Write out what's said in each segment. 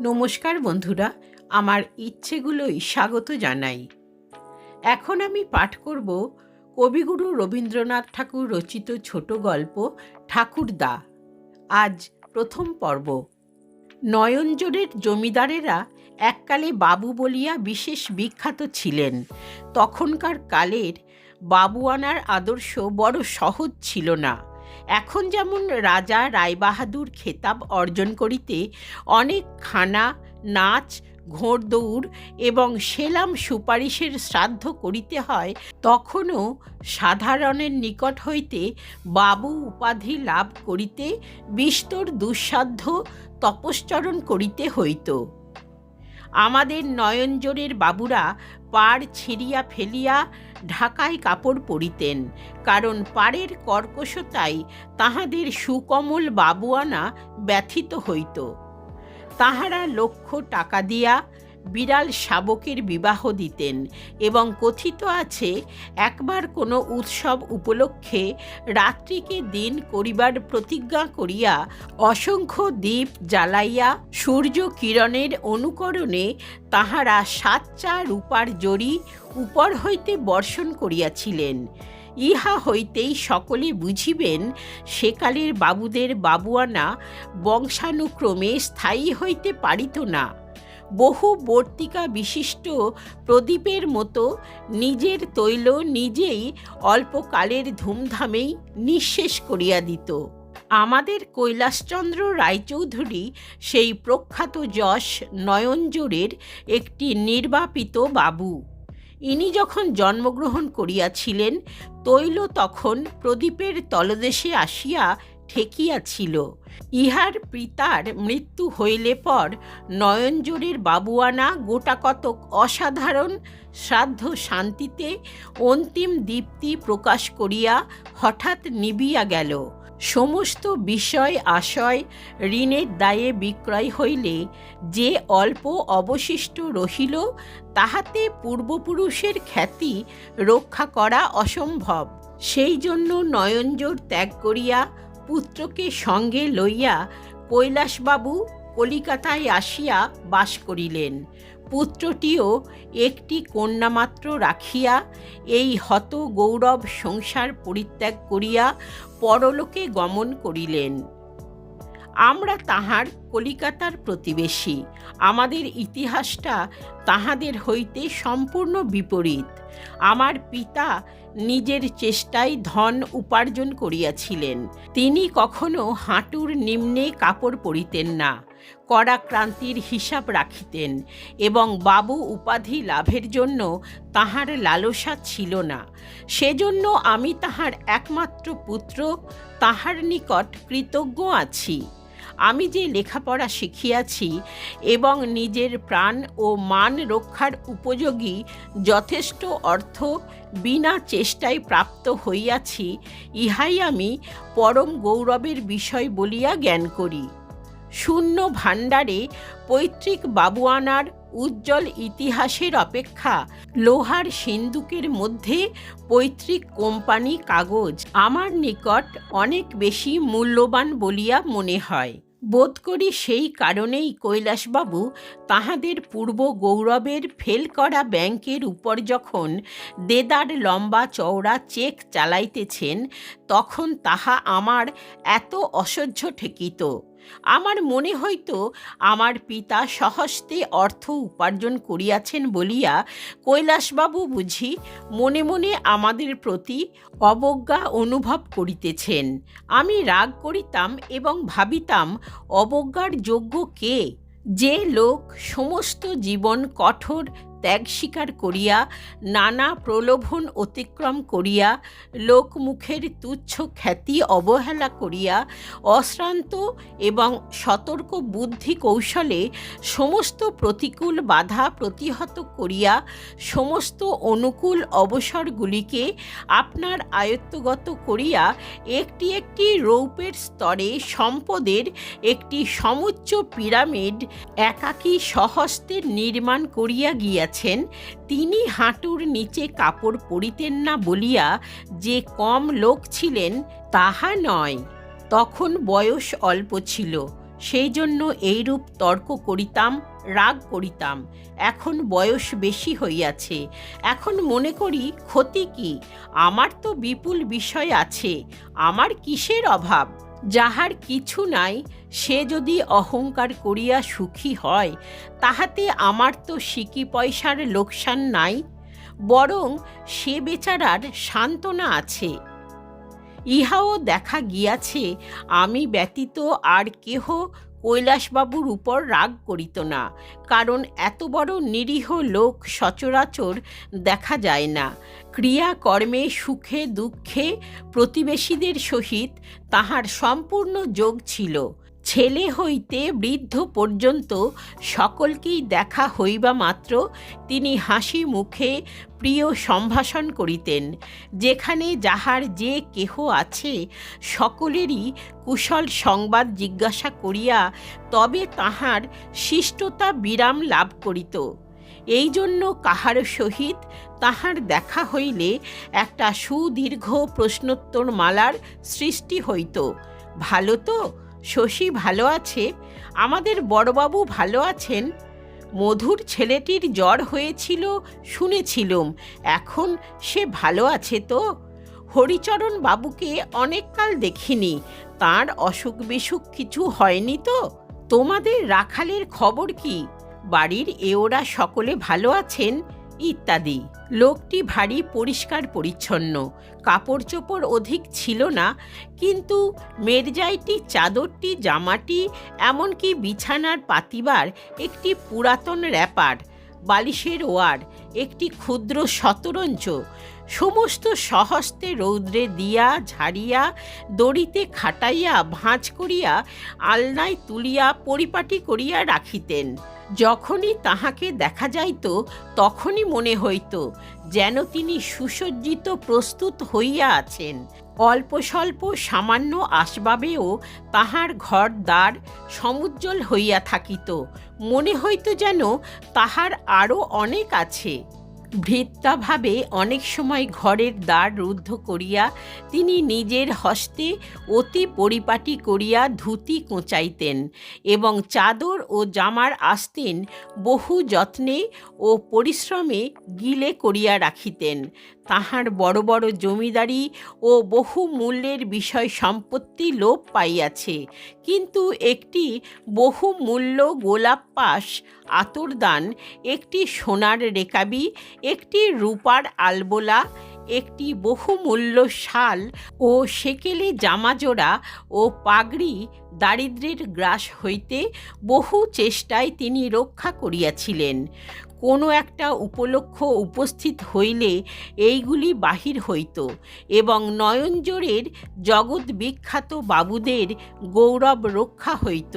নমস্কার বন্ধুরা, আমার ইচ্ছেগুলোই স্বাগত জানাই। এখন আমি পাঠ করব কবিগুরু রবীন্দ্রনাথ ঠাকুর রচিত ছোট গল্প ঠাকুরদা আজ প্রথম পর্ব। নয়নজোরের জমিদারেরা এককালে বাবু বলিয়া বিশেষ বিখ্যাত ছিলেন। তখনকার কালের বাবুয়ানার আদর্শ বড় সহজ ছিল না। এখন যেমন রাজা রায়বাহাদুর খেতাব অর্জন করিতে অনেক খানা, নাচ, ঘোড়দৌড় এবং সেলাম সুপারিশের শ্রাদ্ধ করিতে হয়, তখনও সাধারণের নিকট হইতে বাবু উপাধি লাভ করিতে বিস্তর দুঃসাধ্য তপশ্চরণ করিতে হইত। আমাদের নয়নজোরের বাবুরা পাড় ছিঁড়িয়া ফেলিয়া ঢাকায় কাপড় পরিতেন, কারণ পাড়ের কর্কশতায় তাহাদের সুকমল বাবুয়ানা ব্যথিত হইত। তাহারা লক্ষ টাকা দিয়া বিড়াল শাবকের বিবাহ দিতেন এবং কথিত আছে, একবার কোনো উৎসব উপলক্ষে রাত্রিকে দিন করিবার প্রতিজ্ঞা করিয়া অসংখ্য দ্বীপ জ্বালাইয়া সূর্য কিরণের অনুকরণে তাহারা সাতচা রূপার জড়ি উপর হইতে বর্ষণ করিয়াছিলেন। ইহা হইতেই সকলে বুঝিবেন, সেকালের বাবুদের বাবুয়ানা বংশানুক্রমে স্থায়ী হইতে পারিত না। বহু বর্তিকা বিশিষ্ট প্রদীপের মতো নিজের তৈল নিজেই অল্পকালের ধুমধামেই নিঃশেষ করিয়া দিত। আমাদের কৈলাসচন্দ্র রায়চৌধুরী সেই প্রখ্যাত যশ নয়নজোরের একটি নির্বাপিত বাবু। ইনি যখন জন্মগ্রহণ করিয়াছিলেন, তৈল তখন প্রদীপের তলদেশে আসিয়া ঠেকিয়াছিল ইহার পিতার মৃত্যু হইলে পর নয়নজোরের বাবুয়ানা গোটাকতক অসাধারণ শ্রাদ্ধ শান্তিতে অন্তিম দীপ্তি প্রকাশ করিয়া হঠাৎ নিবিয়া গেল। সমস্ত বিষয় আশয় ঋণের দায়ে বিক্রয় হইলে যে অল্প অবশিষ্ট রহিল, তাহাতে পূর্বপুরুষের খ্যাতি রক্ষা করা অসম্ভব। সেই জন্য নয়নজোর ত্যাগ করিয়া পুত্রকে সঙ্গে লইয়া কৈলাসবাবু কলিকাতায় আসিয়া বাস করিলেন। পুত্রটিও একটি কন্যামাত্র রাখিয়া এই হত গৌরব সংসার পরিত্যাগ করিয়া পরলোকে গমন করিলেন। আমরা তাহার কলিকাতার প্রতিবেশী। আমাদের ইতিহাসটা তাহাদের হইতে সম্পূর্ণ বিপরীত। আমার পিতা নিজের চেষ্টায় ধন উপার্জন করিয়াছিলেন। তিনি কখনো হাঁটুর নিম্নে কাপড় পরিতেন না করাক্রান্তির হিসাব রাখিতেন এবং বাবু উপাধি লাভের জন্য তাহার লালসা ছিল না। সেজন্য আমি তাহার একমাত্র পুত্র, তাহার নিকট কৃতজ্ঞ আছি। আমি যে লেখাপড়া শিখিয়াছি এবং নিজের প্রাণ ও মান রক্ষার উপযোগী যথেষ্ট অর্থ বিনা চেষ্টায় প্রাপ্ত হইয়াছি, ইহাই আমি পরম গৌরবের বিষয় বলিয়া জ্ঞান করি। শূন্য ভাণ্ডারে পৈতৃক বাবুয়ানার উজ্জ্বল ইতিহাসের অপেক্ষা লোহার সিন্দুকের মধ্যে পৈতৃক কোম্পানি কাগজ আমার নিকট অনেক বেশি মূল্যবান বলিয়া মনে হয়। বোধ করি সেই কারণেই কৈলাসবাবু তাহাদের পূর্ব গৌরবের ফেল করা ব্যাংকের উপর যখন দেদার লম্বা চওড়া চেক চালাইতেছেন, তখন তাহা আমার এত অসহ্য ঠেকিত। আমার মনে হইতো আমার পিতা সহস্তে অর্থ উপার্জন করিয়াছেন বলিয়া কৈলাসবাবু বুঝি মনে মনে আমাদের প্রতি অবজ্ঞা অনুভব করিতেছেন। আমি রাগ করিতাম এবং ভাবিতাম অবজ্ঞার যোগ্য কে? যে লোক সমস্ত জীবন কঠোর ত্যাগ স্বীকার করিয়া, নানা প্রলোভন অতিক্রম করিয়া, লোকমুখের তুচ্ছ খ্যাতি অবহেলা করিয়া, অশ্রান্ত এবং সতর্ক বুদ্ধি কৌশলে সমস্ত প্রতিকূল বাধা প্রতিহত করিয়া, সমস্ত অনুকূল অবসরগুলিকে আপনার আয়ত্তগত করিয়া, একটি একটি রৌপের স্তরে সম্পদের একটি সমুচ্চ পিরামিড একাকী সহস্তে নির্মাণ করিয়া গিয়াছেন তিনি হাঁটুর নিচে কাপড় পরিতেন না বলিয়া যে কম লোক ছিলেন, তাহা নয়। তখন বয়স অল্প ছিল। সেই জন্য এইরূপ তর্ক করিতাম, রাগ করিতাম। এখন বয়স বেশি হইয়াছে। এখন মনে করি ক্ষতি কি? আমার তো বিপুল বিষয় আছে। আমার কিসের অভাব? যাহার কিছু নাই, সে যদি অহংকার করিয়া সুখী হয়, তাহাতে আমার তো সিকি পয়সার লোকসান নাই, বরং সে বেচারার সান্ত্বনা আছে। ইহাও দেখা গিয়াছে, আমি ব্যতীত আর কেহ কৈলাসবাবুর উপর রাগ করিত না, কারণ এত বড় নিরীহ লোক সচরাচর দেখা যায় না। ক্রিয়া কর্মে সুখে দুঃখে প্রতিবেশীদের সহিত তাহার সম্পূর্ণ যোগ ছিল। ছেলে হইতে বৃদ্ধ পর্যন্ত সকলকেই দেখা হইবা মাত্র। তিনি হাসি মুখে প্রিয় সম্ভাষণ করিতেন। যেখানে যাহার যে কেহ আছে, সকলেরই কুশল সংবাদ জিজ্ঞাসা করিয়া তবে তাহার শিষ্টতা বিরাম লাভ করিত। এই জন্য কাহার সহিত তাহার দেখা হইলে একটা সুদীর্ঘ প্রশ্নোত্তর মালার সৃষ্টি হইত। ভালো তো? শশী ভালো আছে? আমাদের বড়বাবু ভালো আছেন? মধুর ছেলেটির জ্বর হয়েছিল, শুনেছিলুম। এখন সে ভালো আছে তো? হরিচরণ বাবুকে অনেককাল দেখিনি। তার অসুখ বিসুখ কিছু হয়নি তো? তোমাদের রাখালের খবর কি? বাড়ির এওরা সকলে ভালো আছেন? ইত্যাদি। লোকটি ভারী পরিষ্কার পরিচ্ছন্ন। কাপড় চোপড় অধিক ছিল না, কিন্তু মেরজাইটি, চাদরটি, জামাটি, এমনকি বিছানার পাতিবার একটি পুরাতন র্যাপার, বালিশের ওয়ার, একটি ক্ষুদ্র শতরঞ্চ সমস্ত সহস্তে রৌদ্রে দিয়া, ঝাড়িয়া, দড়িতে খাটাইয়া, ভাঁজ করিয়া, আলনায় তুলিয়া, পরিপাটি করিয়া রাখিতেন। যখনই তাহাকে দেখা যাইত, তখনই মনে হইত যেন তিনি সুসজ্জিত প্রস্তুত হইয়া আছেন। অল্প স্বল্প সামান্য আসবাবেও তাহার ঘর দ্বার সমুজ্জ্বল হইয়া থাকিত। মনে হইত যেন তাহার আরও অনেক আছে। ভৃত্যাভাবে অনেক সময় ঘরের দ্বার রুদ্ধ করিয়া তিনি নিজের হস্তে অতি পরিপাটি করিয়া ধুতি কোঁচাইতেন এবং চাদর ও জামার আস্তিন বহু যত্নে ও পরিশ্রমে গিলে করিয়া রাখিতেন। তাহার বড় বড় জমিদারি ও বহু মূল্যের বিষয় সম্পত্তি লোপ পাইয়াছে। কিন্তু একটি বহুমূল্য গোলাপ পাশ আতরদান, একটি সোনার রেকাবি, একটি রূপার আলবোলা, একটি বহুমূল্য শাল ও সেকেলে জামাজোড়া ও পাগড়ি দারিদ্রের গ্রাস হইতে বহু চেষ্টায় তিনি রক্ষা করিয়াছিলেন। কোনো একটা উপলক্ষ উপস্থিত হইলে এইগুলি বাহির হইত এবং নয়নজোড়ের জগৎ বিখ্যাত বাবুদের গৌরব রক্ষা হইত।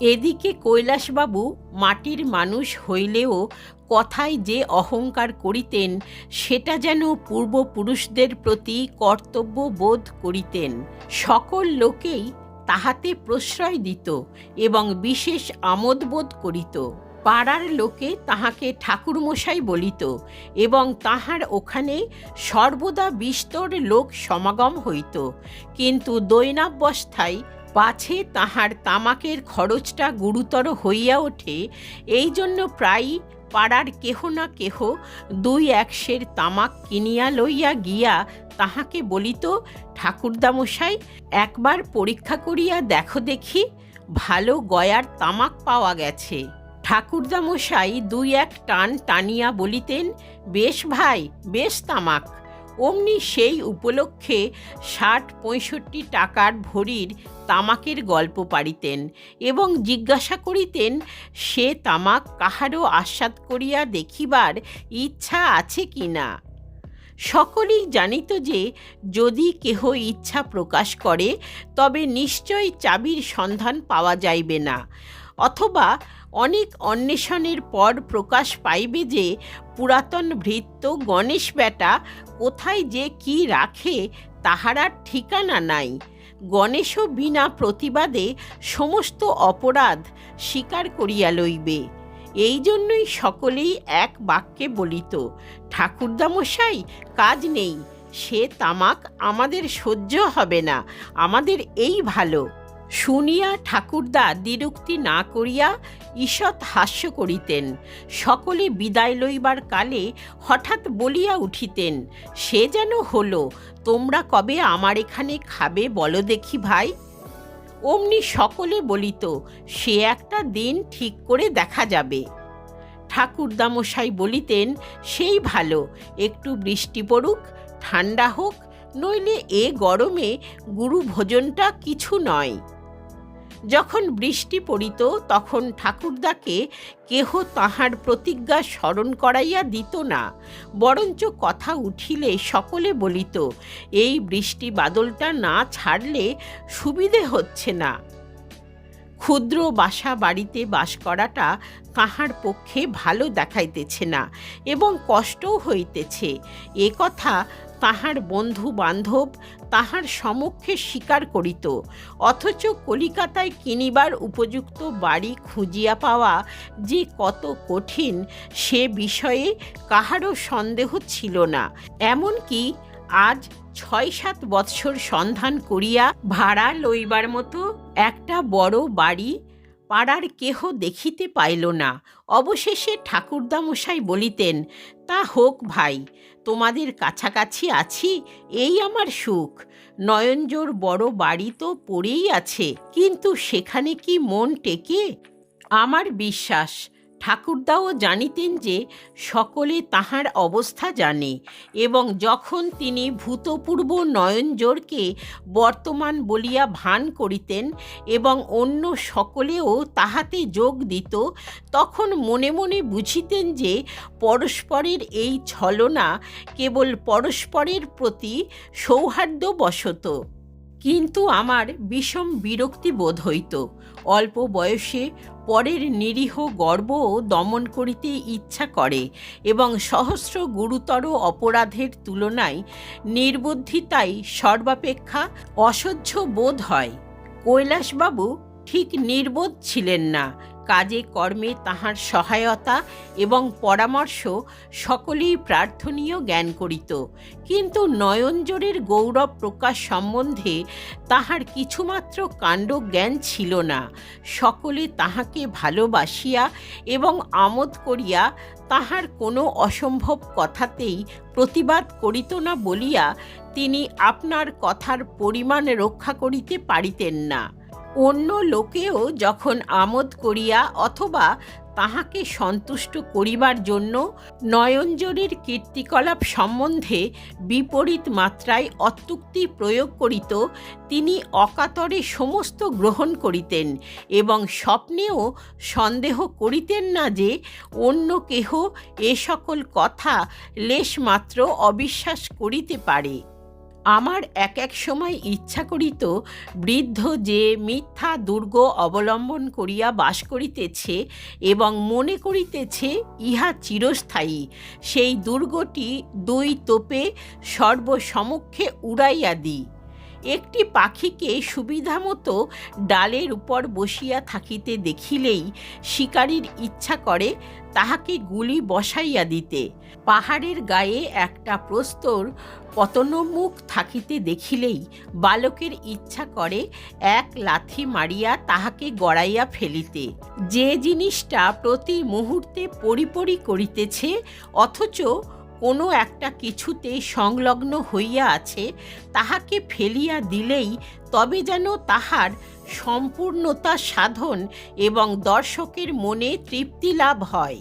এদিকে কৈলাসবাবু মাটির মানুষ হইলেও কথায় যে অহংকার করিতেন, সেটা যেন পূর্বপুরুষদের প্রতি কর্তব্য বোধ করিতেন। সকল লোকেই তাহাতে প্রশ্রয় দিত এবং বিশেষ আমোদ বোধ করিত। পাড়ার লোকে তাহাকে ঠাকুরমশাই বলিত এবং তাহার ওখানে সর্বদা বিস্তর লোক সমাগম হইত। কিন্তু দৈনাবস্থায় পাছে তাহার তামাকের খরচটা গুরুতর হইয়া ওঠে এই জন্য প্রায়ই পাড়ার কেহ না কেহ দুই একশের তামাক কিনিয়া লইয়া গিয়া তাহাকে বলিত, ঠাকুরদামশাই, একবার পরীক্ষা করিয়া দেখো দেখি, ভালো গয়ার তামাক পাওয়া গেছে। ঠাকুরদামশাই দুই এক টান টানিয়া বলিতেন, বেশ ভাই, বেশ তামাক। অমনি সেই উপলক্ষে ষাট পঁয়ষট্টি টাকার ভরির তামাকের গল্প পারিতেন এবং জিজ্ঞাসা করিতেন, সে তামাক কাহারও আস্বাদ করিয়া দেখিবার ইচ্ছা আছে কি না? সকলেই জানিত যে, যদি কেহ ইচ্ছা প্রকাশ করে, তবে নিশ্চয় চাবির সন্ধান পাওয়া যাইবে না, অথবা অনেক অন্বেষণের পর প্রকাশ পাইবে যে পুরাতন ভৃত্য গণেশ বেটা কোথায় যে কি রাখে তাহারা ঠিকানা নাই। গণেশও বিনা প্রতিবাদে সমস্ত অপরাধ স্বীকার করিয়া লইবে। এই জন্যই সকলেই এক বাক্যে বলিত, ঠাকুরদামশাই, কাজ নেই, সে তামাক আমাদের সহ্য হবে না, আমাদের এই ভালো। শুনিয়া ঠাকুরদা দ্বিরুক্তি না করিয়া ঈষৎ হাস্য করিতেন। সকলে বিদায় লইবার কালে হঠাৎ বলিয়া উঠিতেন, সে যেন হলো, তোমরা কবে আমার এখানে খাবে বলো দেখি ভাই? অমনি সকলে বলিত, সে একটা দিন ঠিক করে দেখা যাবে। ঠাকুরদামশাই বলিতেন, সেই ভালো, একটু বৃষ্টি পড়ুক ঠান্ডা হোক, নইলে এ গরমে গুরু ভোজনটা কিছু নয়। যখন বৃষ্টি পড়িত, তখন ঠাকুরদাকে কেহ তাহার প্রতিজ্ঞা স্মরণ করাইয়া দিত না। বরঞ্চ কথা উঠিলে সকলে বলিত, এই বৃষ্টি বাদলটা না ছাড়লে সুবিধে হচ্ছে না। ক্ষুদ্র বাসা বাড়িতে বাস করাটা কাহার পক্ষে ভালো দেখাইতেছে না এবং কষ্টও হইতেছে। এ কথা তাহার বন্ধু বান্ধব তাহার সমক্ষে স্বীকার করিত, অথচ কলিকাতায় কিনিবার উপযুক্ত বাড়ি খুঁজিয়া পাওয়া যে কত কঠিন সে বিষয়ে কাহারও সন্দেহ ছিল না। এমনকি আজ ছয় সাত বৎসর সন্ধান করিয়া ভাড়া লইবার মতো একটা বড় বাড়ি পাড়ার কেহ দেখিতে পাইল না। অবশেষে ঠাকুরদামশাই বলিতেন, তা হোক ভাই তোমাদের কাছাকাছি আছি, এই আমার সুখ। নয়নজোর বড় বাড়ি তো পড়েই আছে, কিন্তু সেখানে কি মন টেকে? আমার বিশ্বাস ঠাকুরদাও জানিতেন যে সকলে তাহার অবস্থা জানে এবং যখন তিনি ভূতপূর্ব নয়নজোরকে বর্তমান বলিয়া ভান করিতেন এবং অন্য সকলেও তাহাতে যোগ দিত, তখন মনে মনে বুঝিতেন যে পরস্পরের এই ছলনা কেবল পরস্পরের প্রতি সৌহার্দ্যবশত। কিন্তু আমার বিষম বিরক্তি বোধ হইত। অল্প বয়সে পরের নিরীহ গর্ব দমন করিতে ইচ্ছা করে এবং সহস্র গুরুতর অপরাধের তুলনায় নির্বুদ্ধিতাই সর্বাপেক্ষা অসহ্য বোধ হয়। কৈলাসবাবু ঠিক নির্বোধ ছিলেন না। কাজে, কর্মে তাহার সহায়তা এবং পরামর্শ সকলেই প্রার্থনীয় জ্ঞান করিত। কিন্তু নয়নজোরের গৌরব প্রকাশ সম্বন্ধে তাহার কিছুমাত্র কাণ্ড জ্ঞান ছিল না। সকলে তাহাকে ভালোবাসিয়া এবং আমোদ করিয়া তাহার কোনো অসম্ভব কথাতেই প্রতিবাদ করিত না বলিয়া তিনি আপনার কথার পরিমাণ রক্ষা করিতে পারিতেন না। অন্য লোকেও যখন আমোদ করিয়া অথবা তাহাকে সন্তুষ্ট করিবার জন্য নয়নজোরের কীর্তিকলাপ সম্বন্ধে বিপরীত মাত্রায় অত্যুক্তি প্রয়োগ করিত, তিনি অকাতরে সমস্ত গ্রহণ করিতেন এবং স্বপ্নেও সন্দেহ করিতেন না যে অন্য কেহ এ সকল কথা লেশমাত্র অবিশ্বাস করিতে পারে। আমার এক এক সময় ইচ্ছা করিত বৃদ্ধ যে মিথ্যা দুর্গ অবলম্বন করিয়া বাস করিতেছে এবং মনে করিতেছে ইহা চিরস্থায়ী, সেই দুর্গটি দুই তোপে সর্বসমক্ষে উড়াইয়া দিই। একটি পাখিকে সুবিধামতো ডালের উপর বসিয়া থাকিতে দেখিলেই শিকারীর ইচ্ছা করে তাহাকে গুলি বসাইয়া দিতে। পাহাড়ের গায়ে একটা প্রস্তর পতনমুখ থাকিতে দেখিলেই বালকের ইচ্ছা করে এক লাথি মারিয়া তাহাকে গড়াইয়া ফেলিতে। যে জিনিসটা প্রতি মুহূর্তে পরিপরি করিতেছে, অথচ কোনো একটা কিছুতেই সংলগ্ন হইয়া আছে, তাহাকে ফেলিয়া দিলেই তবে যেন তাহার সম্পূর্ণতা সাধন এবং দর্শকের মনে তৃপ্তি লাভ হয়।